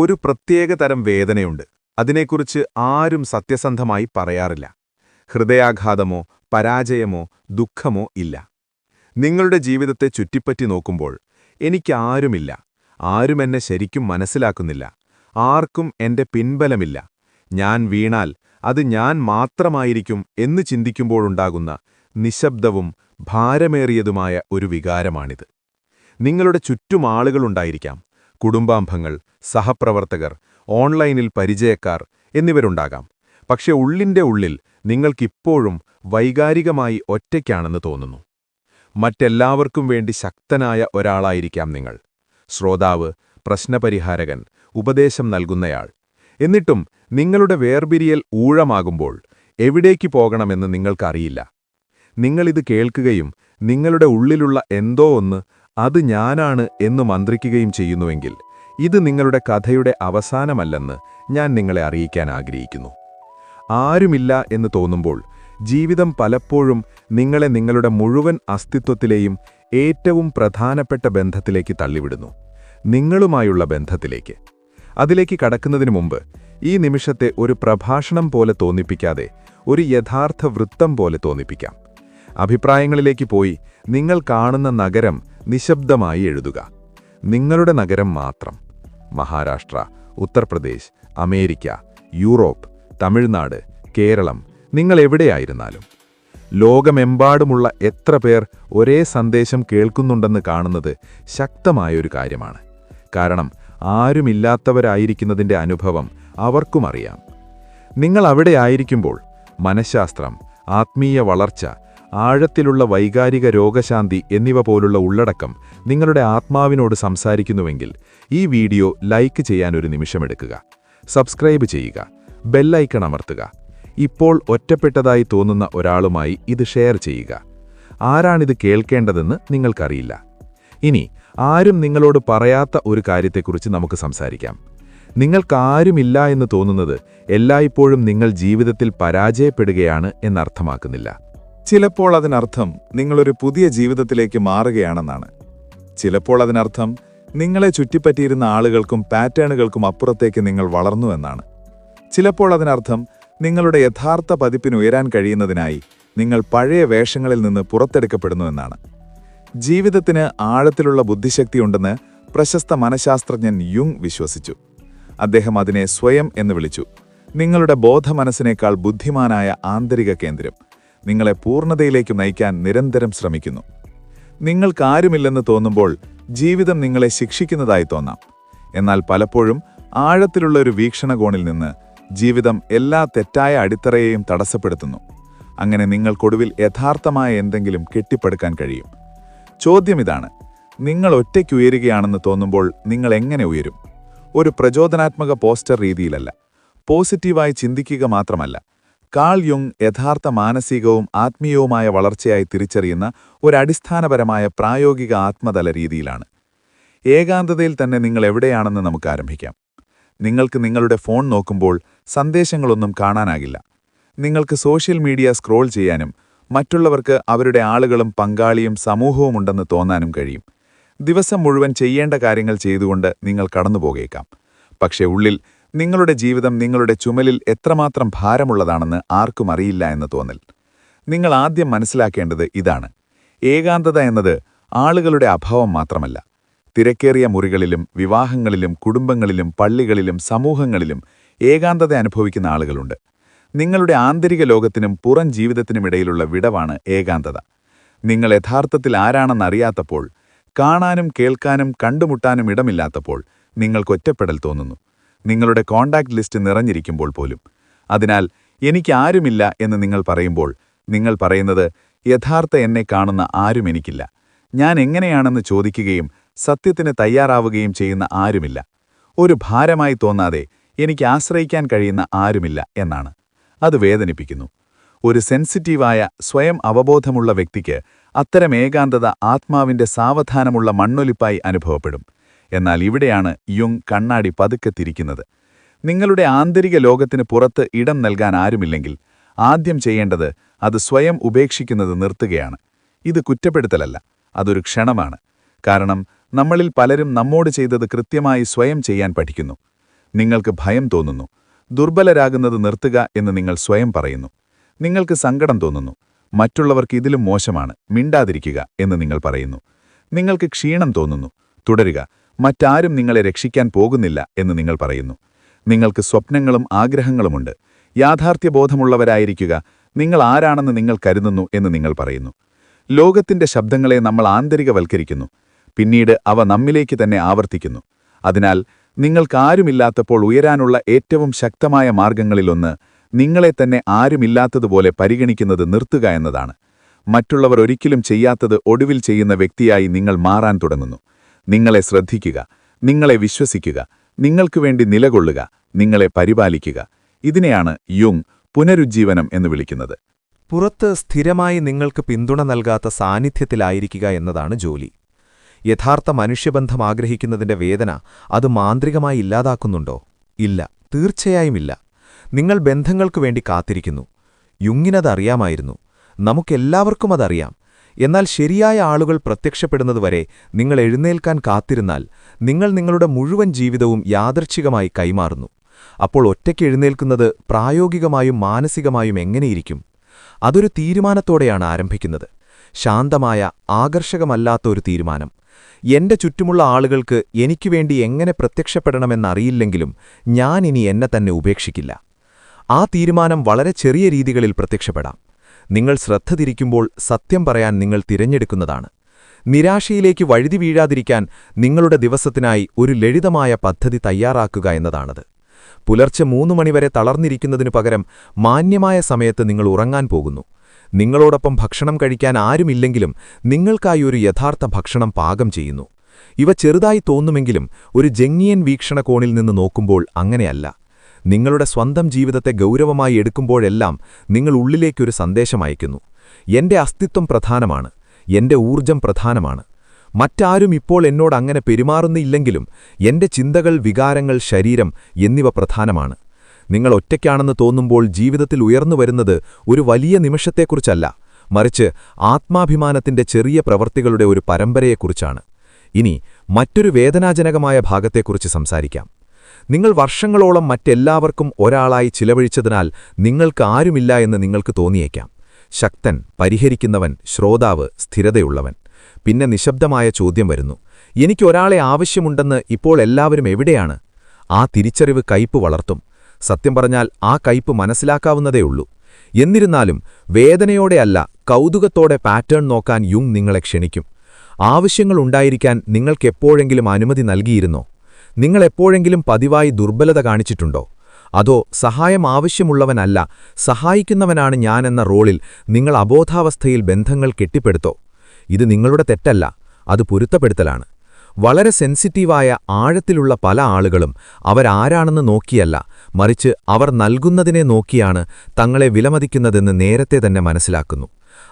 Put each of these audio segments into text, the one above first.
ഒരു പ്രത്യേക തരം വേദനയുണ്ട്. അതിനെക്കുറിച്ച് ആരും സത്യസന്ധമായി പറയാറില്ല. ഹൃദയാഘാതമോ പരാജയമോ ദുഃഖമോ ഇല്ല. നിങ്ങളുടെ ജീവിതത്തെ ചുറ്റിപ്പറ്റി നോക്കുമ്പോൾ എനിക്കാരുമില്ല. ആരും എന്നെ ശരിക്കും മനസ്സിലാക്കുന്നില്ല. ആർക്കും എന്റെ പിൻബലമില്ല. ഞാൻ വീണാൽ അത് ഞാൻ മാത്രമായിരിക്കും എന്ന് ചിന്തിക്കുമ്പോഴുണ്ടാകുന്ന നിശബ്ദവും ഭാരമേറിയതുമായ ഒരു വികാരമാണിത്. നിങ്ങളുടെ ചുറ്റും ആളുകളുണ്ടായിരിക്കാം. കുടുംബാംഗങ്ങൾ സഹപ്രവർത്തകർ ഓൺലൈനിൽ പരിചയക്കാർ എന്നിവരുണ്ടാകാം. പക്ഷെ ഉള്ളിന്റെ ഉള്ളിൽ നിങ്ങൾക്കിപ്പോഴും വൈകാരികമായി ഒറ്റയ്ക്കാണെന്ന് തോന്നുന്നു. മറ്റെല്ലാവർക്കും വേണ്ടി ശക്തനായ ഒരാളായിരിക്കാം നിങ്ങൾ. ശ്രോതാവ് പ്രശ്നപരിഹാരകൻ ഉപദേശം നൽകുന്നയാൾ. എന്നിട്ടും നിങ്ങളുടെ വേർപിരിയൽ ഊഴമാകുമ്പോൾ എവിടേക്ക് പോകണമെന്ന് നിങ്ങൾക്കറിയില്ല. നിങ്ങളിത് കേൾക്കുകയും നിങ്ങളുടെ ഉള്ളിലുള്ള എന്തോ ഒന്ന് അത് ഞാനാണ് എന്ന് മന്ത്രിക്കുകയും ചെയ്യുന്നുവെങ്കിൽ ഇത് നിങ്ങളുടെ കഥയുടെ അവസാനമല്ലെന്ന് ഞാൻ നിങ്ങളെ അറിയിക്കാൻ ആഗ്രഹിക്കുന്നു. ആരുമില്ല എന്ന് തോന്നുമ്പോൾ ജീവിതം പലപ്പോഴും നിങ്ങളെ നിങ്ങളുടെ മുഴുവൻ അസ്തിത്വത്തിലെയും ഏറ്റവും പ്രധാനപ്പെട്ട ബന്ധത്തിലേക്ക് തള്ളിവിടുന്നു. നിങ്ങളുമായുള്ള ബന്ധത്തിലേക്ക്. അതിലേക്ക് കടക്കുന്നതിന് മുമ്പ് ഈ നിമിഷത്തെ ഒരു പ്രഭാഷണം പോലെ തോന്നിപ്പിക്കാതെ ഒരു യഥാർത്ഥ വൃത്തം പോലെ തോന്നിപ്പിക്കാം. അഭിപ്രായങ്ങളിലേക്ക് പോയി നിങ്ങൾ കാണുന്ന നഗരം നിശബ്ദമായി എഴുതുക. നിങ്ങളുടെ നഗരം മാത്രം. മഹാരാഷ്ട്ര ഉത്തർപ്രദേശ് അമേരിക്ക യൂറോപ്പ് തമിഴ്നാട് കേരളം നിങ്ങൾ എവിടെയായിരുന്നാലും. ലോകമെമ്പാടുമുള്ള എത്ര പേർ ഒരേ സന്ദേശം കേൾക്കുന്നുണ്ടെന്ന് കാണുന്നത് ശക്തമായൊരു കാര്യമാണ്. കാരണം ആരുമില്ലാത്തവരായിരിക്കുന്നതിന്റെ അനുഭവം അവർക്കും അറിയാം. നിങ്ങൾ അവിടെ ആയിരിക്കുമ്പോൾ മനഃശാസ്ത്രം ആത്മീയ വളർച്ച ആഴത്തിലുള്ള വൈകാരിക രോഗശാന്തി എന്നിവ പോലുള്ള ഉള്ളടക്കം നിങ്ങളുടെ ആത്മാവിനോട് സംസാരിക്കുന്നുവെങ്കിൽ ഈ വീഡിയോ ലൈക്ക് ചെയ്യാൻ ഒരു നിമിഷമെടുക്കുക. സബ്സ്ക്രൈബ് ചെയ്യുക. ബെല്ലൈക്കൺ അമർത്തുക. ഇപ്പോൾ ഒറ്റപ്പെട്ടതായി തോന്നുന്ന ഒരാളുമായി ഇത് ഷെയർ ചെയ്യുക. ആരാണിത് കേൾക്കേണ്ടതെന്ന് നിങ്ങൾക്കറിയില്ല. ഇനി ആരും നിങ്ങളോട് പറയാത്ത ഒരു കാര്യത്തെക്കുറിച്ച് നമുക്ക് സംസാരിക്കാം. നിങ്ങൾക്കാരുമില്ല എന്ന് തോന്നുന്നത് എല്ലായ്പ്പോഴും നിങ്ങൾ ജീവിതത്തിൽ പരാജയപ്പെടുകയാണ് എന്നർത്ഥമാക്കുന്നില്ല. ചിലപ്പോൾ അതിനർത്ഥം നിങ്ങളൊരു പുതിയ ജീവിതത്തിലേക്ക് മാറുകയാണെന്നാണ്. ചിലപ്പോൾ അതിനർത്ഥം നിങ്ങളെ ചുറ്റിപ്പറ്റിയിരുന്ന ആളുകൾക്കും പാറ്റേണുകൾക്കും അപ്പുറത്തേക്ക് നിങ്ങൾ വളർന്നു എന്നാണ്. ചിലപ്പോൾ അതിനർത്ഥം നിങ്ങളുടെ യഥാർത്ഥ പതിപ്പിന് ഉയരാൻ കഴിയുന്നതിനായി നിങ്ങൾ പഴയ വേഷങ്ങളിൽ നിന്ന് പുറത്തെടുക്കപ്പെടുന്നു എന്നാണ്. ജീവിതത്തിന് ആഴത്തിലുള്ള ബുദ്ധിശക്തി ഉണ്ടെന്ന് പ്രശസ്ത മനഃശാസ്ത്രജ്ഞൻ യുങ് വിശ്വസിച്ചു. അദ്ദേഹം അതിനെ സ്വയം എന്ന് വിളിച്ചു. നിങ്ങളുടെ ബോധമനസ്സിനേക്കാൾ ബുദ്ധിമാനായ ആന്തരിക കേന്ദ്രം. നിങ്ങളെ പൂർണതയിലേക്ക് നയിക്കാൻ നിരന്തരം ശ്രമിക്കുന്നു. നിങ്ങൾക്കാരുമില്ലെന്ന് തോന്നുമ്പോൾ ജീവിതം നിങ്ങളെ ശിക്ഷിക്കുന്നതായി തോന്നാം. എന്നാൽ പലപ്പോഴും ആഴത്തിലുള്ള ഒരു വീക്ഷണകോണിൽ നിന്ന് ജീവിതം എല്ലാ തെറ്റായ അടിത്തറയെയും തടസ്സപ്പെടുത്തുന്നു. അങ്ങനെ നിങ്ങൾക്കൊടുവിൽ യഥാർത്ഥമായ എന്തെങ്കിലും കെട്ടിപ്പടുക്കാൻ കഴിയും. ചോദ്യം ഇതാണ്. നിങ്ങൾ ഒറ്റയ്ക്ക് ഉയരുകയാണെന്ന് തോന്നുമ്പോൾ നിങ്ങൾ എങ്ങനെ ഉയരും? ഒരു പ്രചോദനാത്മക പോസ്റ്റർ രീതിയിലല്ല. പോസിറ്റീവായി ചിന്തിക്കുക മാത്രമല്ല. കാൾ യുങ് യഥാർത്ഥ മാനസികവും ആത്മീയവുമായ വളർച്ചയായി തിരിച്ചറിയുന്ന ഒരു അടിസ്ഥാനപരമായ പ്രായോഗിക ആത്മതല രീതിയിലാണ്. ഏകാന്തതയിൽ തന്നെ നിങ്ങൾ എവിടെയാണെന്ന് നമുക്ക് ആരംഭിക്കാം. നിങ്ങൾക്ക് നിങ്ങളുടെ ഫോൺ നോക്കുമ്പോൾ സന്ദേശങ്ങളൊന്നും കാണാനാകില്ല. നിങ്ങൾക്ക് സോഷ്യൽ മീഡിയ സ്ക്രോൾ ചെയ്യാനും മറ്റുള്ളവർക്ക് അവരുടെ ആളുകളും പങ്കാളിയും സമൂഹവും ഉണ്ടെന്ന് തോന്നാനും കഴിയും. ദിവസം മുഴുവൻ ചെയ്യേണ്ട കാര്യങ്ങൾ ചെയ്തുകൊണ്ട് നിങ്ങൾ കടന്നുപോകേക്കാം. പക്ഷേ ഉള്ളിൽ നിങ്ങളുടെ ജീവിതം നിങ്ങളുടെ ചുമലിൽ എത്രമാത്രം ഭാരമുള്ളതാണെന്ന് ആർക്കും അറിയില്ല എന്ന് തോന്നൽ. നിങ്ങൾ ആദ്യം മനസ്സിലാക്കേണ്ടത് ഇതാണ്. ഏകാന്തത എന്നത് ആളുകളുടെ അഭാവം മാത്രമല്ല. തിരക്കേറിയ മുറികളിലും വിവാഹങ്ങളിലും കുടുംബങ്ങളിലും പള്ളികളിലും സമൂഹങ്ങളിലും ഏകാന്തത അനുഭവിക്കുന്ന ആളുകളുണ്ട്. നിങ്ങളുടെ ആന്തരിക ലോകത്തിനും പുറം ജീവിതത്തിനും ഇടയിലുള്ള വിടവാണ് ഏകാന്തത. നിങ്ങൾ യഥാർത്ഥത്തിൽ ആരാണെന്നറിയാത്തപ്പോൾ കാണാനും കേൾക്കാനും കണ്ടുമുട്ടാനും ഇടമില്ലാത്തപ്പോൾ നിങ്ങൾക്ക് ഒറ്റപ്പെടൽ തോന്നുന്നു. നിങ്ങളുടെ കോണ്ടാക്ട് ലിസ്റ്റ് നിറഞ്ഞിരിക്കുമ്പോൾ പോലും. അതിനാൽ എനിക്ക് ആരുമില്ല എന്ന് നിങ്ങൾ പറയുമ്പോൾ നിങ്ങൾ പറയുന്നത് യഥാർത്ഥ എന്നെ കാണുന്ന ആരും എനിക്കില്ല. ഞാൻ എങ്ങനെയാണെന്ന് ചോദിക്കുകയും സത്യത്തിന് തയ്യാറാവുകയും ചെയ്യുന്ന ആരുമില്ല. ഒരു ഭാരമായി തോന്നാതെ എനിക്ക് ആശ്രയിക്കാൻ കഴിയുന്ന ആരുമില്ല എന്നാണ്. അത് വേദനിപ്പിക്കുന്നു. ഒരു സെൻസിറ്റീവായ സ്വയം അവബോധമുള്ള വ്യക്തിക്ക് അത്തരം ഏകാന്തത ആത്മാവിന്റെ സാവധാനമുള്ള മണ്ണൊലിപ്പായി അനുഭവപ്പെടും. എന്നാൽ ഇവിടെയാണ് യുങ് കണ്ണാടി പതുക്കെ തിരിക്കുന്നത്. നിങ്ങളുടെ ആന്തരിക ലോകത്തിന് പുറത്ത് ഇടം നൽകാൻ ആരുമില്ലെങ്കിൽ ആദ്യം ചെയ്യേണ്ടത് അത് സ്വയം ഉപേക്ഷിക്കുന്നത് നിർത്തുകയാണ്. ഇത് കുറ്റപ്പെടുത്തലല്ല അതൊരു ക്ഷണമാണ്. കാരണം നമ്മളിൽ പലരും നമ്മോട് ചെയ്തത് കൃത്യമായി സ്വയം ചെയ്യാൻ പഠിക്കുന്നു. നിങ്ങൾക്ക് ഭയം തോന്നുന്നു ദുർബലരാകുന്നത് നിർത്തുക എന്ന് നിങ്ങൾ സ്വയം പറയുന്നു. നിങ്ങൾക്ക് സങ്കടം തോന്നുന്നു മറ്റുള്ളവർക്ക് ഇതിലും മോശമാണ് മിണ്ടാതിരിക്കുക എന്ന് നിങ്ങൾ പറയുന്നു. നിങ്ങൾക്ക് ക്ഷീണം തോന്നുന്നു തുടരുക മറ്റാരും നിങ്ങളെ രക്ഷിക്കാൻ പോകുന്നില്ല എന്ന് നിങ്ങൾ പറയുന്നു. നിങ്ങൾക്ക് സ്വപ്നങ്ങളും ആഗ്രഹങ്ങളുമുണ്ട്. യാഥാർത്ഥ്യബോധമുള്ളവരായിരിക്കുക. നിങ്ങൾ ആരാണെന്ന് നിങ്ങൾ കരുതുന്നു എന്ന് നിങ്ങൾ പറയുന്നു. ലോകത്തിന്റെ ശബ്ദങ്ങളെ നമ്മൾ ആന്തരികവൽക്കരിക്കുന്നു. പിന്നീട് അവ നമ്മിലേക്ക് തന്നെ ആവർത്തിക്കുന്നു. അതിനാൽ നിങ്ങൾക്കാരുമില്ലാത്തപ്പോൾ ഉയരാനുള്ള ഏറ്റവും ശക്തമായ മാർഗങ്ങളിലൊന്ന് നിങ്ങളെ തന്നെ ആരുമില്ലാത്തതുപോലെ പരിഗണിക്കുന്നത് നിർത്തുക എന്നതാണ്. മറ്റുള്ളവർ ഒരിക്കലും ചെയ്യാത്തത് ഒടുവിൽ ചെയ്യുന്ന വ്യക്തിയായി നിങ്ങൾ മാറാൻ തുടങ്ങുന്നു. നിങ്ങളെ ശ്രദ്ധിക്കുക നിങ്ങളെ വിശ്വസിക്കുക നിങ്ങൾക്ക് വേണ്ടി നിലകൊള്ളുക നിങ്ങളെ പരിപാലിക്കുക. ഇതിനെയാണ് യുങ് പുനരുജ്ജീവനം എന്ന് വിളിക്കുന്നത്. പുറത്ത് സ്ഥിരമായി നിങ്ങൾക്ക് പിന്തുണ നൽകാത്ത സാന്നിധ്യത്തിലായിരിക്കുക എന്നതാണ് ജോലി. യഥാർത്ഥ മനുഷ്യബന്ധം ആഗ്രഹിക്കുന്നതിന്റെ വേദന അത് മാന്ത്രികമായി ഇല്ലാതാക്കുന്നുണ്ടോ? ഇല്ല. തീർച്ചയായുമില്ല നിങ്ങൾ ബന്ധങ്ങൾക്കു വേണ്ടി കാത്തിരിക്കുന്നു. യുങ്ങിനതറിയാമായിരുന്നു. നമുക്കെല്ലാവർക്കും അതറിയാം. എന്നാൽ ശരിയായ ആളുകൾ പ്രത്യക്ഷപ്പെടുന്നതുവരെ നിങ്ങൾ എഴുന്നേൽക്കാൻ കാത്തിരുന്നാൽ നിങ്ങൾ നിങ്ങളുടെ മുഴുവൻ ജീവിതവും യാദർച്ഛികമായി കൈമാറുന്നു. അപ്പോൾ ഒറ്റയ്ക്ക് എഴുന്നേൽക്കുന്നത് പ്രായോഗികമായും മാനസികമായും എങ്ങനെയിരിക്കും? അതൊരു തീരുമാനത്തോടെയാണ് ആരംഭിക്കുന്നത്. ശാന്തമായ ആകർഷകമല്ലാത്ത ഒരു തീരുമാനം. എന്റെ ചുറ്റുമുള്ള ആളുകൾക്ക് എനിക്കുവേണ്ടി എങ്ങനെ പ്രത്യക്ഷപ്പെടണമെന്നറിയില്ലെങ്കിലും ഞാനിനി എന്നെ തന്നെ ഉപേക്ഷിക്കില്ല. ആ തീരുമാനം വളരെ ചെറിയ രീതികളിൽ പ്രത്യക്ഷപ്പെടാം. നിങ്ങൾ ശ്രദ്ധ തിരിക്കുമ്പോൾ സത്യം പറയാൻ നിങ്ങൾ തിരഞ്ഞെടുക്കുന്നതാണ്. നിരാശയിലേക്ക് വഴുതി വീഴാതിരിക്കാൻ നിങ്ങളുടെ ദിവസത്തിനായി ഒരു ലളിതമായ പദ്ധതി തയ്യാറാക്കുക എന്നതാണത്. പുലർച്ചെ മൂന്നു മണിവരെ തളർന്നിരിക്കുന്നതിനു പകരം മാന്യമായ സമയത്ത് നിങ്ങൾ ഉറങ്ങാൻ പോകുന്നു. നിങ്ങളോടൊപ്പം ഭക്ഷണം കഴിക്കാൻ ആരുമില്ലെങ്കിലും നിങ്ങൾക്കായി ഒരു യഥാർത്ഥ ഭക്ഷണം പാകം ചെയ്യുന്നു. ഇവ ചെറുതായി തോന്നുമെങ്കിലും ഒരു ജംഗിയൻ വീക്ഷണകോണിൽ നിന്ന് നോക്കുമ്പോൾ അങ്ങനെയല്ല. നിങ്ങളുടെ സ്വന്തം ജീവിതത്തെ ഗൗരവമായി എടുക്കുമ്പോഴെല്ലാം നിങ്ങൾ ഉള്ളിലേക്കൊരു സന്ദേശം അയക്കുന്നു എന്റെ അസ്തിത്വം പ്രധാനമാണ്. എന്റെ ഊർജം പ്രധാനമാണ്. മറ്റാരും ഇപ്പോൾ എന്നോട് അങ്ങനെ പെരുമാറുന്നില്ലെങ്കിലും എന്റെ ചിന്തകൾ വികാരങ്ങൾ ശരീരം എന്നിവ പ്രധാനമാണ്. നിങ്ങൾ ഒറ്റയ്ക്കാണെന്ന് തോന്നുമ്പോൾ ജീവിതത്തിൽ ഉയർന്നു വരുന്നത് ഒരു വലിയ നിമിഷത്തെക്കുറിച്ചല്ല മറിച്ച് ആത്മാഭിമാനത്തിന്റെ ചെറിയ പ്രവർത്തികളുടെ ഒരു പരമ്പരയെക്കുറിച്ചാണ്. ഇനി മറ്റൊരു വേദനാജനകമായ ഭാഗത്തെക്കുറിച്ച് സംസാരിക്കാം. നിങ്ങൾ വർഷങ്ങളോളം മറ്റെല്ലാവർക്കും ഒരാളായി ചിലവഴിച്ചതിനാൽ നിങ്ങൾക്ക് ആരുമില്ല എന്ന് നിങ്ങൾക്ക് തോന്നിയേക്കാം. ശക്തൻ പരിഹരിക്കുന്നവൻ ശ്രോതാവ് സ്ഥിരതയുള്ളവൻ. പിന്നെ നിശബ്ദമായ ചോദ്യം വരുന്നു. എനിക്ക് എനിക്കൊരാളെ ആവശ്യമുണ്ടെന്ന് ഇപ്പോൾ എല്ലാവരും എവിടെയാണ്? ആ തിരിച്ചറിവ് കയ്പ് വളർത്തും. സത്യം പറഞ്ഞാൽ ആ കയ്പ് മനസ്സിലാക്കാവുന്നതേയുള്ളൂ എന്നിരുന്നാലും വേദനയോടെയല്ല കൗതുകത്തോടെ പാറ്റേൺ നോക്കാൻ യുങ് നിങ്ങളെ ക്ഷണിക്കും. ആവശ്യങ്ങളുണ്ടായിരിക്കാൻ നിങ്ങൾക്കെപ്പോഴെങ്കിലും അനുമതി നൽകിയിരുന്നോ? നിങ്ങൾ എപ്പോഴെങ്കിലും പതിവായി ദുർബലത കാണിച്ചിട്ടുണ്ടോ? അതോ സഹായം ആവശ്യമുള്ളവനല്ല സഹായിക്കുന്നവനാണ് ഞാനെന്ന റോളിൽ നിങ്ങൾ അബോധാവസ്ഥയിൽ ബന്ധങ്ങൾ കെട്ടിപ്പടുത്തോ? ഇത് നിങ്ങളുടെ തെറ്റല്ല അത് പൊരുത്തപ്പെടുത്തലാണ്. വളരെ സെൻസിറ്റീവായ ആഴത്തിലുള്ള പല ആളുകളും അവരാരാണെന്ന് നോക്കിയല്ല മറിച്ച് അവർ നൽകുന്നതിനെ നോക്കിയാണ് തങ്ങളെ വിലമതിക്കുന്നതെന്ന് നേരത്തെ തന്നെ മനസ്സിലാക്കുന്നു.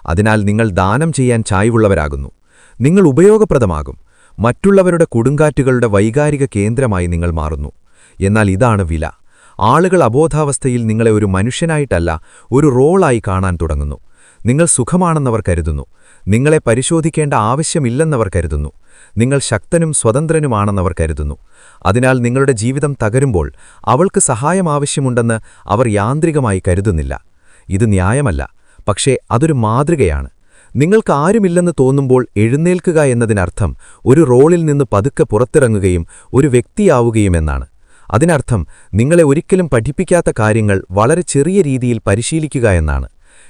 അതിനാൽ നിങ്ങൾ ദാനം ചെയ്യാൻ ചായ്വുള്ളവരാകുന്നു. നിങ്ങൾ ഉപയോഗപ്രദമാകും. മറ്റുള്ളവരുടെ കൊടുങ്കാറ്റുകളുടെ വൈകാരിക കേന്ദ്രമായി നിങ്ങൾ മാറുന്നു. എന്നാൽ ഇതാണ് വില. ആളുകൾ അബോധാവസ്ഥയിൽ നിങ്ങളെ ഒരു മനുഷ്യനായിട്ടല്ല ഒരു റോളായി കാണാൻ തുടങ്ങുന്നു. നിങ്ങൾ സുഖമാണെന്നവർ കരുതുന്നു. നിങ്ങളെ പരിശോധിക്കേണ്ട ആവശ്യമില്ലെന്നവർ കരുതുന്നു. നിങ്ങൾ ശക്തനും സ്വതന്ത്രനുമാണെന്നവർ കരുതുന്നു. അതിനാൽ നിങ്ങളുടെ ജീവിതം തകരുമ്പോൾ അവൾക്ക് സഹായം ആവശ്യമുണ്ടെന്ന് അവർ യാന്ത്രികമായി കരുതുന്നില്ല. ഇത് ന്യായമല്ല. പക്ഷേ അതൊരു മാതൃകയാണ്. നിങ്ങൾക്ക് ആരുമില്ലെന്ന് തോന്നുമ്പോൾ എഴുന്നേൽക്കുക എന്നതിനർത്ഥം ഒരു റോളിൽ നിന്ന് പതുക്കെ പുറത്തിറങ്ങുകയും ഒരു വ്യക്തിയാവുകയുമെന്നാണ് അതിനർത്ഥം നിങ്ങളെ ഒരിക്കലും പഠിപ്പിക്കാത്ത കാര്യങ്ങൾ വളരെ ചെറിയ രീതിയിൽ പരിശീലിക്കുക എന്നാണ്.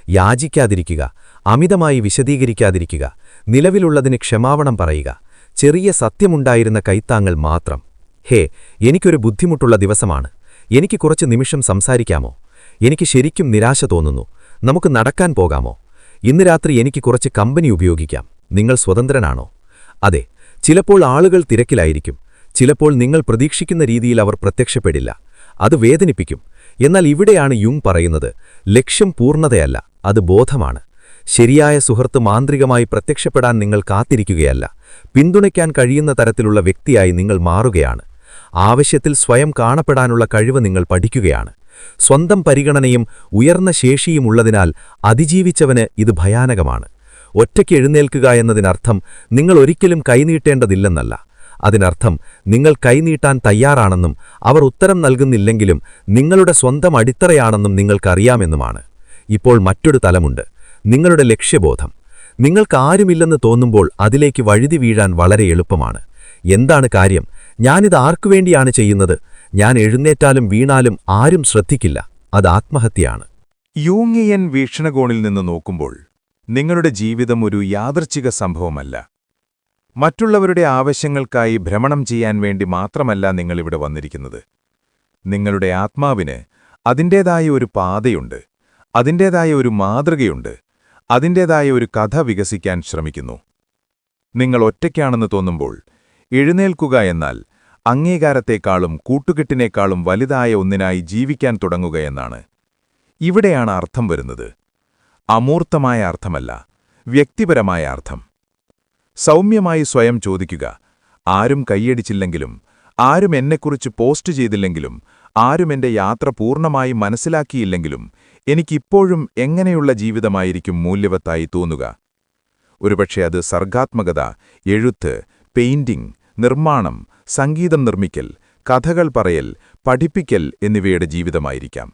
യാചിക്കാതിരിക്കുക അമിതമായി വിശദീകരിക്കാതിരിക്കുക നിലവിലുള്ളതിന് ക്ഷമാവണം പറയുക ചെറിയ സത്യമുണ്ടായിരുന്ന കൈത്താങ്ങൾ മാത്രം. ഹേ എനിക്കൊരു ബുദ്ധിമുട്ടുള്ള ദിവസമാണ്. എനിക്ക് കുറച്ച് നിമിഷം സംസാരിക്കാമോ? എനിക്ക് ശരിക്കും നിരാശ തോന്നുന്നു. നമുക്ക് നടക്കാൻ പോകാമോ? ഇന്ന് രാത്രി എനിക്ക് കുറച്ച് കമ്പനി ഉപയോഗിക്കാം. നിങ്ങൾ സ്വതന്ത്രനാണോ? അതെ ചിലപ്പോൾ ആളുകൾ തിരക്കിലായിരിക്കും. ചിലപ്പോൾ നിങ്ങൾ പ്രതീക്ഷിക്കുന്ന രീതിയിൽ അവർ പ്രത്യക്ഷപ്പെടില്ല. അത് വേദനിപ്പിക്കും. എന്നാൽ ഇവിടെയാണ് യുങ് പറയുന്നത് ലക്ഷ്യം പൂർണതയല്ല അത് ബോധമാണ്. ശരിയായ സുഹൃത്ത് മാന്ത്രികമായി പ്രത്യക്ഷപ്പെടാൻ നിങ്ങൾ കാത്തിരിക്കുകയല്ല. പിന്തുണയ്ക്കാൻ കഴിയുന്ന തരത്തിലുള്ള വ്യക്തിയായി നിങ്ങൾ മാറുകയാണ്. ആവശ്യത്തിൽ സ്വയം കാണപ്പെടാനുള്ള കഴിവ് നിങ്ങൾ പഠിക്കുകയാണ്. സ്വന്തം പരിഗണനയും ഉയർന്ന ശേഷിയുമുള്ളതിനാൽ അതിജീവിച്ചവന് ഇത് ഭയാനകമാണ്. ഒറ്റയ്ക്ക് എഴുന്നേൽക്കുക എന്നതിനർത്ഥം നിങ്ങൾ ഒരിക്കലും കൈനീട്ടേണ്ടതില്ലെന്നല്ല. അതിനർത്ഥം നിങ്ങൾ കൈനീട്ടാൻ തയ്യാറാണെന്നും അവർ ഉത്തരം നൽകുന്നില്ലെങ്കിലും നിങ്ങളുടെ സ്വന്തം അടിത്തറയാണെന്നും നിങ്ങൾക്കറിയാമെന്നുമാണ്. ഇപ്പോൾ മറ്റൊരു തലമുണ്ട്. നിങ്ങളുടെ ലക്ഷ്യബോധം. നിങ്ങൾക്ക് ആരുമില്ലെന്ന് തോന്നുമ്പോൾ അതിലേക്ക് വഴുതി വീഴാൻ വളരെ എളുപ്പമാണ്. എന്താണ് കാര്യം? ഞാനിത് ആർക്കുവേണ്ടിയാണ് ചെയ്യുന്നത്? ഞാൻ എഴുന്നേറ്റാലും വീണാലും ആരും ശ്രദ്ധിക്കില്ല. അത് ആത്മഹത്യയാണ്. യൂങ്ങിയൻ വീക്ഷണകോണിൽ നിന്ന് നോക്കുമ്പോൾ നിങ്ങളുടെ ജീവിതം ഒരു യാദർച്ഛിക സംഭവമല്ല. മറ്റുള്ളവരുടെ ആവശ്യങ്ങൾക്കായി ഭ്രമണം ചെയ്യാൻ വേണ്ടി മാത്രമല്ല നിങ്ങളിവിടെ വന്നിരിക്കുന്നത്. നിങ്ങളുടെ ആത്മാവിന് അതിന്റേതായ ഒരു പാതയുണ്ട് അതിന്റേതായ ഒരു മാതൃകയുണ്ട് അതിന്റേതായ ഒരു കഥ വികസിക്കാൻ ശ്രമിക്കുന്നു. നിങ്ങൾ ഒറ്റയ്ക്കാണെന്ന് തോന്നുമ്പോൾ എഴുന്നേൽക്കുക എന്നാൽ അംഗീകാരത്തെക്കാളും കൂട്ടുകെട്ടിനേക്കാളും വലുതായ ഒന്നിനായി ജീവിക്കാൻ തുടങ്ങുകയെന്നാണ് ഇവിടെയാണ് അർത്ഥം വരുന്നത്. അമൂർത്തമായ അർത്ഥമല്ല വ്യക്തിപരമായ അർത്ഥം. സൗമ്യമായി സ്വയം ചോദിക്കുക ആരും കൈയടിച്ചില്ലെങ്കിലും ആരും എന്നെക്കുറിച്ച് പോസ്റ്റ് ചെയ്തില്ലെങ്കിലും ആരും എന്റെ യാത്ര പൂർണമായി മനസ്സിലാക്കിയില്ലെങ്കിലും എനിക്കിപ്പോഴും എങ്ങനെയുള്ള ജീവിതമായിരിക്കും മൂല്യവത്തായി തോന്നുക? ഒരുപക്ഷെ അത് സർഗാത്മകത എഴുത്ത് പെയിന്റിംഗ് നിർമ്മാണം സംഗീതം നിർമ്മിക്കൽ കഥകൾ പറയൽ പഠിപ്പിക്കൽ എന്നിവയുടെ ജീവിതമായിരിക്കാം.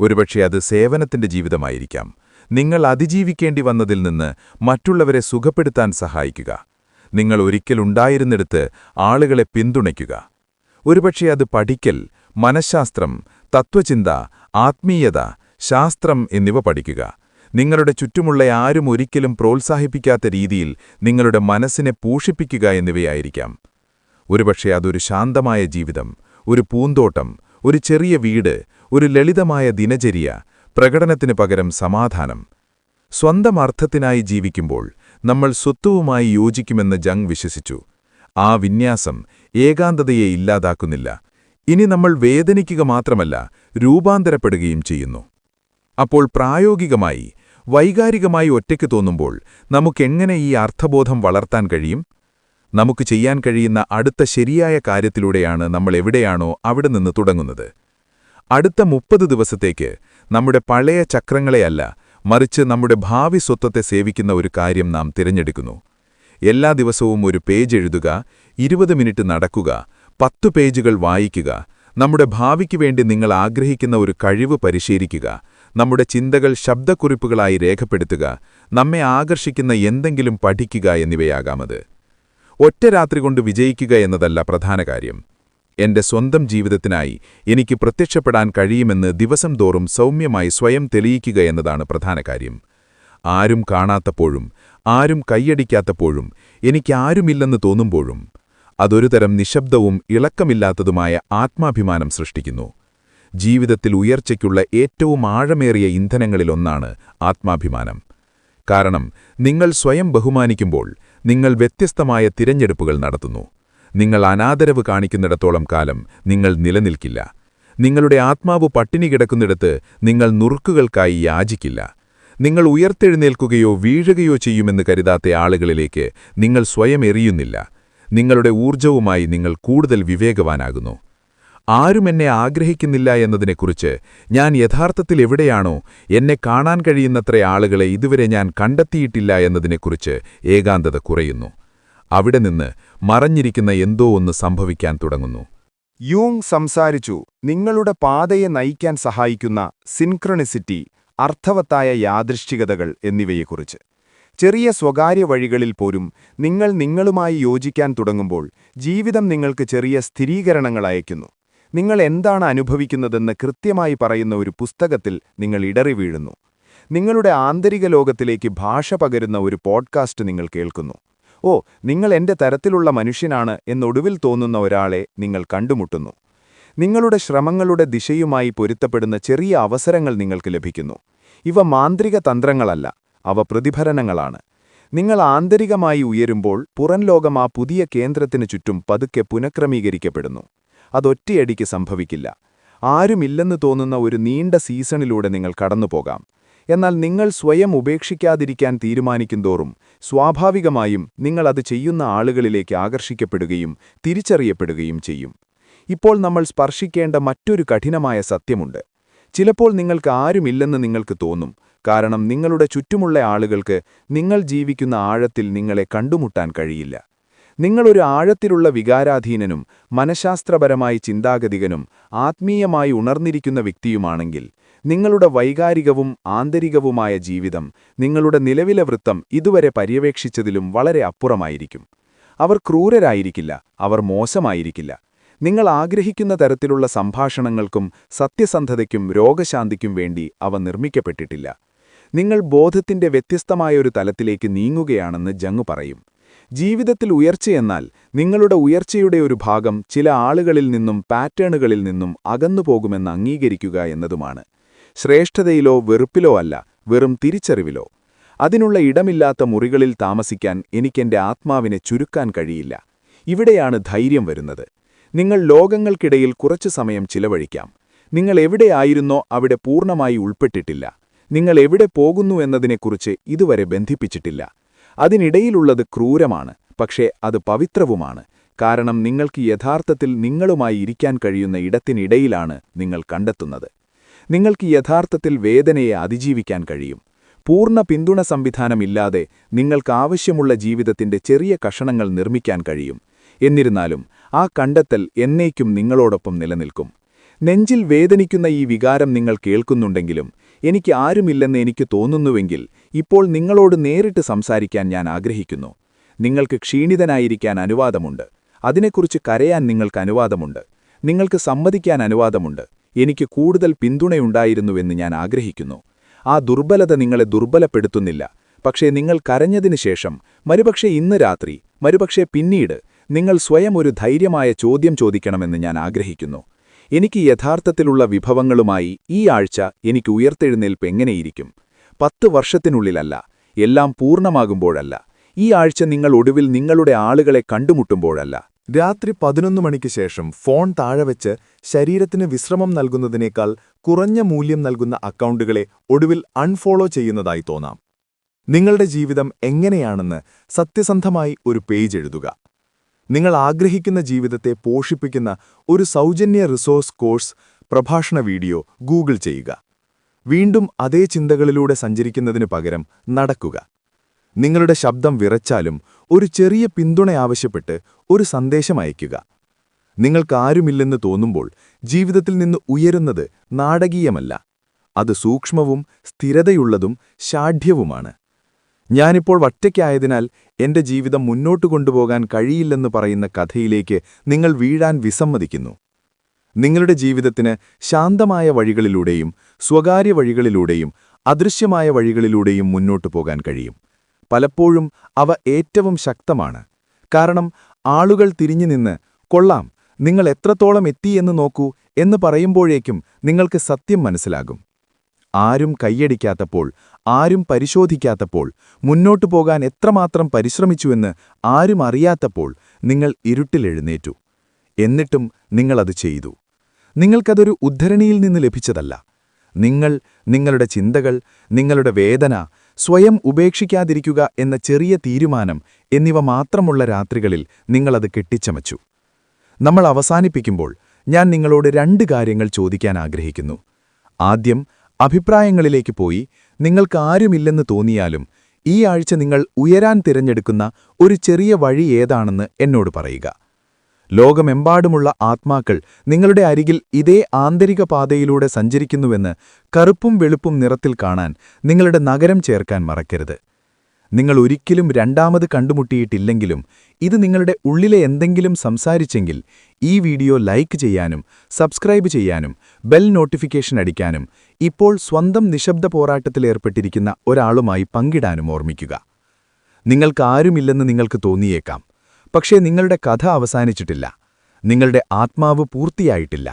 ഒരുപക്ഷെ അത് സേവനത്തിന്റെ ജീവിതമായിരിക്കാം. നിങ്ങൾ അതിജീവിക്കേണ്ടി വന്നതിൽ നിന്ന് മറ്റുള്ളവരെ സുഖപ്പെടുത്താൻ സഹായിക്കുക. നിങ്ങൾ ഒരിക്കലുണ്ടായിരുന്നിടത്ത് ആളുകളെ പിന്തുണയ്ക്കുക. ഒരുപക്ഷെ അത് പഠിക്കൽ മനഃശാസ്ത്രം തത്വചിന്ത ആത്മീയത ശാസ്ത്രം എന്നിവ പഠിക്കുക. നിങ്ങളുടെ ചുറ്റുമുള്ള ആരും ഒരിക്കലും പ്രോത്സാഹിപ്പിക്കാത്ത രീതിയിൽ നിങ്ങളുടെ മനസ്സിനെ പോഷിപ്പിക്കുക എന്നിവയായിരിക്കാം. ഒരുപക്ഷെ അതൊരു ശാന്തമായ ജീവിതം ഒരു പൂന്തോട്ടം ഒരു ചെറിയ വീട് ഒരു ലളിതമായ ദിനചര്യ പ്രകടനത്തിന് പകരം സമാധാനം. സ്വന്തം അർത്ഥത്തിനായി ജീവിക്കുമ്പോൾ നമ്മൾ സ്വത്വവുമായി യോജിക്കുമെന്ന് ജങ് വിശ്വസിച്ചു. ആ വിന്യാസം ഏകാന്തതയെ ഇല്ലാതാക്കുന്നില്ല. ഇനി നമ്മൾ വേദനിക്കുക മാത്രമല്ല രൂപാന്തരപ്പെടുകയും ചെയ്യുന്നു. അപ്പോൾ പ്രായോഗികമായി വൈകാരികമായി ഒറ്റയ്ക്ക് തോന്നുമ്പോൾ നമുക്കെങ്ങനെ ഈ അർത്ഥബോധം വളർത്താൻ കഴിയും? നമുക്ക് ചെയ്യാൻ കഴിയുന്ന അടുത്ത ശരിയായ കാര്യത്തിലൂടെയാണ് നമ്മൾ എവിടെയാണോ അവിടെ നിന്ന് തുടങ്ങുന്നത്. അടുത്ത മുപ്പത് ദിവസത്തേക്ക് നമ്മുടെ പഴയ ചക്രങ്ങളെയല്ല മറിച്ച് നമ്മുടെ ഭാവി സ്വത്വത്തെ സേവിക്കുന്ന ഒരു കാര്യം നാം തിരഞ്ഞെടുക്കുന്നു. എല്ലാ ദിവസവും ഒരു പേജ് എഴുതുക ഇരുപത് മിനിറ്റ് നടക്കുക പത്തു പേജുകൾ വായിക്കുക നമ്മുടെ ഭാവിക്ക് വേണ്ടി നിങ്ങൾ ആഗ്രഹിക്കുന്ന ഒരു കഴിവ് പരിശീലിക്കുക നമ്മുടെ ചിന്തകൾ ശബ്ദക്കുറിപ്പുകളായി രേഖപ്പെടുത്തുക നമ്മെ ആകർഷിക്കുന്ന എന്തെങ്കിലും പഠിക്കുക എന്നിവയാകാമത് ഒറ്റ രാത്രി കൊണ്ട് വിജയിക്കുക എന്നതല്ല പ്രധാന കാര്യം. എന്റെ സ്വന്തം ജീവിതത്തിനായി എനിക്ക് പ്രത്യക്ഷപ്പെടാൻ കഴിയുമെന്ന് ദിവസം തോറും സൗമ്യമായി സ്വയം തെളിയിക്കുക എന്നതാണ് പ്രധാന കാര്യം. ആരും കാണാത്തപ്പോഴും ആരും കൈയടിക്കാത്തപ്പോഴും എനിക്കാരുമില്ലെന്ന് തോന്നുമ്പോഴും അതൊരു തരം നിശബ്ദവും ഇളക്കമില്ലാത്തതുമായ ആത്മാഭിമാനം സൃഷ്ടിക്കുന്നു. ജീവിതത്തിൽ ഉയർച്ചയ്ക്കുള്ള ഏറ്റവും ആഴമേറിയ ഇന്ധനങ്ങളിലൊന്നാണ് ആത്മാഭിമാനം. കാരണം നിങ്ങൾ സ്വയം ബഹുമാനിക്കുമ്പോൾ നിങ്ങൾ വ്യത്യസ്തമായ തിരഞ്ഞെടുപ്പുകൾ നടത്തുന്നു. നിങ്ങൾ അനാദരവ് കാണിക്കുന്നിടത്തോളം കാലം നിങ്ങൾ നിലനിൽക്കില്ല. നിങ്ങളുടെ ആത്മാവ് പട്ടിണി കിടക്കുന്നിടത്ത് നിങ്ങൾ നുറുക്കുകൾക്കായി യാചിക്കില്ല. നിങ്ങൾ ഉയർത്തെഴുന്നേൽക്കുകയോ വീഴുകയോ ചെയ്യുമെന്ന് കരുതാത്ത ആളുകളിലേക്ക് നിങ്ങൾ സ്വയം എറിയുന്നില്ല. നിങ്ങളുടെ ഊർജവുമായി നിങ്ങൾ കൂടുതൽ വിവേകവാനാകുന്നു. ആരും എന്നെ ആഗ്രഹിക്കുന്നില്ല എന്നതിനെക്കുറിച്ച് ഞാൻ യഥാർത്ഥത്തിൽ എവിടെയാണോ എന്നെ കാണാൻ കഴിയുന്നത്ര ആളുകളെ ഇതുവരെ ഞാൻ കണ്ടെത്തിയിട്ടില്ല എന്നതിനെക്കുറിച്ച് ഏകാന്തത കുറയുന്നു. അവിടെ നിന്ന് മറഞ്ഞിരിക്കുന്ന എന്തോ ഒന്ന് സംഭവിക്കാൻ തുടങ്ങുന്നു. യൂങ് സംസാരിച്ചു നിങ്ങളുടെ പാതയെ നയിക്കാൻ സഹായിക്കുന്ന സിൻക്രണിസിറ്റി അർത്ഥവത്തായ യാദൃശ്ചികതകൾ എന്നിവയെക്കുറിച്ച്. ചെറിയ സ്വകാര്യ വഴികളിൽ പോലും നിങ്ങൾ നിങ്ങളുമായി യോജിക്കാൻ തുടങ്ങുമ്പോൾ ജീവിതം നിങ്ങൾക്ക് ചെറിയ സ്ഥിരീകരണങ്ങൾ അയക്കുന്നു നിങ്ങൾ എന്താണ് അനുഭവിക്കുന്നതെന്ന് കൃത്യമായി പറയുന്ന ഒരു പുസ്തകത്തിൽ നിങ്ങൾ ഇടറി വീഴുന്നു. നിങ്ങളുടെ ആന്തരിക ലോകത്തിലേക്ക് ഭാഷ പകരുന്ന ഒരു പോഡ്കാസ്റ്റ് നിങ്ങൾ കേൾക്കുന്നു. ഓ നിങ്ങൾ എന്റെ തരത്തിലുള്ള മനുഷ്യനാണ് എന്നൊടുവിൽ തോന്നുന്ന ഒരാളെ നിങ്ങൾ കണ്ടുമുട്ടുന്നു. നിങ്ങളുടെ ശ്രമങ്ങളുടെ ദിശയുമായി പൊരുത്തപ്പെടുന്ന ചെറിയ അവസരങ്ങൾ നിങ്ങൾക്ക് ലഭിക്കുന്നു. ഇവ മാന്ത്രിക തന്ത്രങ്ങളല്ല അവ പ്രതിഫലനങ്ങളാണ്. നിങ്ങൾ ആന്തരികമായി ഉയരുമ്പോൾ പുറംലോകം ആ പുതിയ കേന്ദ്രത്തിനു ചുറ്റും പതുക്കെ പുനഃക്രമീകരിക്കപ്പെടുന്നു. അതൊറ്റയടിക്ക് സംഭവിക്കില്ല. ആരുമില്ലെന്ന് തോന്നുന്ന ഒരു നീണ്ട സീസണിലൂടെ നിങ്ങൾ കടന്നുപോകാം. എന്നാൽ നിങ്ങൾ സ്വയം ഉപേക്ഷിക്കാതിരിക്കാൻ തീരുമാനിക്കുന്തോറും സ്വാഭാവികമായും നിങ്ങൾ അത് ചെയ്യുന്ന ആളുകളിലേക്ക് ആകർഷിക്കപ്പെടുകയും തിരിച്ചറിയപ്പെടുകയും ചെയ്യും. ഇപ്പോൾ നമ്മൾ സ്പർശിക്കേണ്ട മറ്റൊരു കഠിനമായ സത്യമുണ്ട്. ചിലപ്പോൾ നിങ്ങൾക്ക് ആരുമില്ലെന്ന് നിങ്ങൾക്ക് തോന്നും. കാരണം നിങ്ങളുടെ ചുറ്റുമുള്ള ആളുകൾക്ക് നിങ്ങൾ ജീവിക്കുന്ന ആഴത്തിൽ നിങ്ങളെ കണ്ടുമുട്ടാൻ കഴിയില്ല. നിങ്ങളൊരു ആഴത്തിലുള്ള വികാരാധീനനും മനഃശാസ്ത്രപരമായി ചിന്താഗതികനും ആത്മീയമായി ഉണർന്നിരിക്കുന്ന വ്യക്തിയുമാണെങ്കിൽ നിങ്ങളുടെ വൈകാരികവും ആന്തരികവുമായ ജീവിതം നിങ്ങളുടെ നിലവിലെ വൃത്തം ഇതുവരെ പര്യവേക്ഷിച്ചതിലും വളരെ അപ്പുറമായിരിക്കും. അവർ ക്രൂരരായിരിക്കില്ല അവർ മോശമായിരിക്കില്ല. നിങ്ങൾ ആഗ്രഹിക്കുന്ന തരത്തിലുള്ള സംഭാഷണങ്ങൾക്കും സത്യസന്ധതയ്ക്കും രോഗശാന്തിക്കും വേണ്ടി അവ നിർമ്മിക്കപ്പെട്ടിട്ടില്ല. നിങ്ങൾ ബോധത്തിന്റെ വ്യത്യസ്തമായൊരു തലത്തിലേക്ക് നീങ്ങുകയാണെന്ന് ജങ്ങു പറയും. ജീവിതത്തിൽ ഉയർച്ചയെന്നാൽ നിങ്ങളുടെ ഉയർച്ചയുടെ ഒരു ഭാഗം ചില ആളുകളിൽ നിന്നും പാറ്റേണുകളിൽ നിന്നും അകന്നുപോകുമെന്ന് അംഗീകരിക്കുക എന്നതുമാണ്. ശ്രേഷ്ഠതയിലോ വെറുപ്പിലോ അല്ല വെറും തിരിച്ചറിവിലോ. അതിനുള്ള ഇടമില്ലാത്ത മുറികളിൽ താമസിക്കാൻ എനിക്കെന്റെ ആത്മാവിനെ ചുരുക്കാൻ കഴിയില്ല. ഇവിടെയാണ് ധൈര്യം വരുന്നത്. നിങ്ങൾ ലോകങ്ങൾക്കിടയിൽ കുറച്ചു സമയം ചിലവഴിക്കാം. നിങ്ങൾ എവിടെയായിരുന്നോ അവിടെ പൂർണമായി ഉൾപ്പെട്ടിട്ടില്ല. നിങ്ങൾ എവിടെ പോകുന്നു എന്നതിനെക്കുറിച്ച് ഇതുവരെ ബന്ധിപ്പിച്ചിട്ടില്ല. അതിനിടയിലുള്ളത് ക്രൂരമാണ് പക്ഷേ അത് പവിത്രവുമാണ്. കാരണം നിങ്ങൾക്ക് യഥാർത്ഥത്തിൽ നിങ്ങളുമായി ഇരിക്കാൻ കഴിയുന്ന ഇടത്തിനിടയിലാണ് നിങ്ങൾ കണ്ടെത്തുന്നത്. നിങ്ങൾക്ക് യഥാർത്ഥത്തിൽ വേദനയെ അതിജീവിക്കാൻ കഴിയും. പൂർണ പിന്തുണ സംവിധാനമില്ലാതെ നിങ്ങൾക്കാവശ്യമുള്ള ജീവിതത്തിന്റെ ചെറിയ കഷണങ്ങൾ നിർമ്മിക്കാൻ കഴിയും. എന്നിരുന്നാലും ആ കണ്ടെത്തൽ എന്നേക്കും നിങ്ങളോടൊപ്പം നിലനിൽക്കും. നെഞ്ചിൽ വേദനിക്കുന്ന ഈ വികാരം നിങ്ങൾ കേൾക്കുന്നുണ്ടെങ്കിലും എനിക്ക് ആരുമില്ലെന്ന് എനിക്ക് തോന്നുന്നുവെങ്കിൽ ഇപ്പോൾ നിങ്ങളോട് നേരിട്ട് സംസാരിക്കാൻ ഞാൻ ആഗ്രഹിക്കുന്നു. നിങ്ങൾക്ക് ക്ഷീണിതനായിരിക്കാൻ അനുവാദമുണ്ട്. അതിനെക്കുറിച്ച് കരയാൻ നിങ്ങൾക്ക് അനുവാദമുണ്ട്. നിങ്ങൾക്ക് സമ്മതിക്കാൻ അനുവാദമുണ്ട്. എനിക്ക് കൂടുതൽ പിന്തുണയുണ്ടായിരുന്നുവെന്ന് ഞാൻ ആഗ്രഹിക്കുന്നു. ആ ദുർബലത നിങ്ങളെ ദുർബലപ്പെടുത്തുന്നില്ല. പക്ഷേ നിങ്ങൾ കരഞ്ഞതിനു ശേഷം മരുപക്ഷെ ഇന്ന് രാത്രി മരുപക്ഷെ പിന്നീട് നിങ്ങൾ സ്വയം ഒരു ധൈര്യമായ ചോദ്യം ചോദിക്കണമെന്ന് ഞാൻ ആഗ്രഹിക്കുന്നു. എനിക്ക് യഥാർത്ഥത്തിലുള്ള വിഭവങ്ങളുമായി ഈ ആഴ്ച എനിക്ക് ഉയർത്തെഴുന്നേൽപ്പ് എങ്ങനെയിരിക്കും? പത്ത് വർഷത്തിനുള്ളിലല്ല എല്ലാം പൂർണമാകുമ്പോഴല്ല. ഈ ആഴ്ച നിങ്ങൾ ഒടുവിൽ നിങ്ങളുടെ ആളുകളെ കണ്ടുമുട്ടുമ്പോഴല്ല. രാത്രി പതിനൊന്ന് മണിക്ക് ശേഷം ഫോൺ താഴെ വെച്ച് ശരീരത്തിന് വിശ്രമം നൽകുന്നതിനേക്കാൾ കുറഞ്ഞ മൂല്യം നൽകുന്ന അക്കൗണ്ടുകളെ ഒടുവിൽ അൺഫോളോ ചെയ്യുന്നതായി തോന്നാം. നിങ്ങളുടെ ജീവിതം എങ്ങനെയാണെന്ന് സത്യസന്ധമായി ഒരു പേജ് എഴുതുക. നിങ്ങൾ ആഗ്രഹിക്കുന്ന ജീവിതത്തെ പോഷിപ്പിക്കുന്ന ഒരു സൗജന്യ റിസോഴ്സ് കോഴ്സ് പ്രഭാഷണ വീഡിയോ ഗൂഗിൾ ചെയ്യുക. വീണ്ടും അതേ ചിന്തകളിലൂടെ സഞ്ചരിക്കുന്നതിനു പകരം നടക്കുക. നിങ്ങളുടെ ശബ്ദം വിറച്ചാലും ഒരു ചെറിയ പിന്തുണ ആവശ്യപ്പെട്ട് ഒരു സന്ദേശം അയയ്ക്കുക. നിങ്ങൾക്കാരുമില്ലെന്ന് തോന്നുമ്പോൾ ജീവിതത്തിൽ നിന്ന് ഉയരുന്നത് നാടകീയമല്ല. അത് സൂക്ഷ്മവും സ്ഥിരതയുള്ളതും ഷാഠ്യവുമാണ് ഞാനിപ്പോൾ ഒറ്റയ്ക്കായതിനാൽ എന്റെ ജീവിതം മുന്നോട്ട് കൊണ്ടുപോകാൻ കഴിയില്ലെന്ന് പറയുന്ന കഥയിലേക്ക് നിങ്ങൾ വീഴാൻ വിസമ്മതിക്കുന്നു. നിങ്ങളുടെ ജീവിതത്തിന് ശാന്തമായ വഴികളിലൂടെയും സ്വകാര്യ വഴികളിലൂടെയും അദൃശ്യമായ വഴികളിലൂടെയും മുന്നോട്ടു പോകാൻ കഴിയും. പലപ്പോഴും അവ ഏറ്റവും ശക്തമാണ്. കാരണം ആളുകൾ തിരിഞ്ഞു നിന്ന് കൊള്ളാം നിങ്ങൾ എത്രത്തോളം എത്തിയെന്ന് നോക്കൂ എന്ന് പറയുമ്പോഴേക്കും നിങ്ങൾക്ക് സത്യം മനസ്സിലാകും. ആരും കൈയടിക്കാത്തപ്പോൾ ആരും പരിശോധിക്കാത്തപ്പോൾ മുന്നോട്ടു പോകാൻ എത്രമാത്രം പരിശ്രമിച്ചുവെന്ന് ആരും അറിയാത്തപ്പോൾ നിങ്ങൾ ഇരുട്ടിലെഴുന്നേറ്റു. എന്നിട്ടും നിങ്ങളത് ചെയ്തു. നിങ്ങൾക്കതൊരു ഉദ്ധരണിയിൽ നിന്ന് ലഭിച്ചതല്ല. നിങ്ങൾ നിങ്ങളുടെ ചിന്തകൾ നിങ്ങളുടെ വേദന സ്വയം ഉപേക്ഷിക്കാതിരിക്കുക എന്ന ചെറിയ തീരുമാനം എന്നിവ മാത്രമുള്ള രാത്രികളിൽ നിങ്ങളത് കെട്ടിച്ചമച്ചു. നമ്മൾ അവസാനിപ്പിക്കുമ്പോൾ ഞാൻ നിങ്ങളോട് രണ്ട് കാര്യങ്ങൾ ചോദിക്കാൻ ആഗ്രഹിക്കുന്നു. ആദ്യം അഭിപ്രായങ്ങളിലേക്ക് പോയി നിങ്ങൾക്ക് ആരുമില്ലെന്ന് തോന്നിയാലും ഈ ആഴ്ച നിങ്ങൾ ഉയരാൻ തിരഞ്ഞെടുക്കുന്ന ഒരു ചെറിയ വഴി ഏതാണെന്ന് എന്നോട് പറയുക. ലോകമെമ്പാടുമുള്ള ആത്മാക്കൾ നിങ്ങളുടെ അരികിൽ ഇതേ ആന്തരിക പാതയിലൂടെ സഞ്ചരിക്കുന്നുവെന്ന് കറുപ്പും വെളുപ്പും നിറത്തിൽ കാണാൻ നിങ്ങളുടെ നഗരം ചേർക്കാൻ മറക്കരുത്. നിങ്ങൾ ഒരിക്കലും രണ്ടാമത് കണ്ടുമുട്ടിയിട്ടില്ലെങ്കിലും ഇത് നിങ്ങളുടെ ഉള്ളിലെ എന്തെങ്കിലും സംസാരിച്ചെങ്കിൽ ഈ വീഡിയോ ലൈക്ക് ചെയ്യാനും സബ്സ്ക്രൈബ് ചെയ്യാനും ബെൽ നോട്ടിഫിക്കേഷൻ അടിക്കാനും ഇപ്പോൾ സ്വന്തം നിശബ്ദ പോരാട്ടത്തിലേർപ്പെട്ടിരിക്കുന്ന ഒരാളുമായി പങ്കിടാനും ഓർമ്മിക്കുക. നിങ്ങൾക്കാരുമില്ലെന്ന് നിങ്ങൾക്ക് തോന്നിയേക്കാം പക്ഷേ നിങ്ങളുടെ കഥ അവസാനിച്ചിട്ടില്ല നിങ്ങളുടെ ആത്മാവ് പൂർത്തിയായിട്ടില്ല.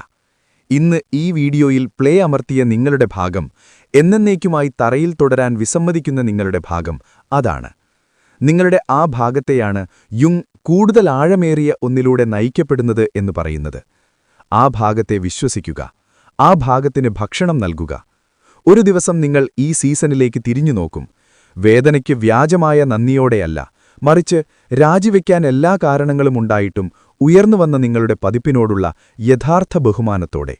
ഇന്ന് ഈ വീഡിയോയിൽ പ്ലേ അമർത്തിയ നിങ്ങളുടെ ഭാഗം എന്നേക്കുമായി തറയിൽ തുടരാൻ വിസമ്മതിക്കുന്ന നിങ്ങളുടെ ഭാഗം അതാണ്. നിങ്ങളുടെ ആ ഭാഗത്തെയാണ് യുങ് കൂടുതൽ ആഴമേറിയ ഒന്നിലൂടെ നയിക്കപ്പെടുന്നത് എന്ന് പറയുന്നത്. ആ ഭാഗത്തെ വിശ്വസിക്കുക ആ ഭാഗത്തിന് ഭക്ഷണം നൽകുക. ഒരു ദിവസം നിങ്ങൾ ഈ സീസണിലേക്ക് തിരിഞ്ഞു നോക്കും. വേദനയ്ക്ക് വ്യാജമായ നന്ദിയോടെയല്ല മറിച്ച് രാജിവെക്കാൻ എല്ലാ കാരണങ്ങളും ഉണ്ടായിട്ടും ഉയർന്നുവന്ന നിങ്ങളുടെ പതിപ്പിനോടുള്ള യഥാർത്ഥ ബഹുമാനത്തോടെ.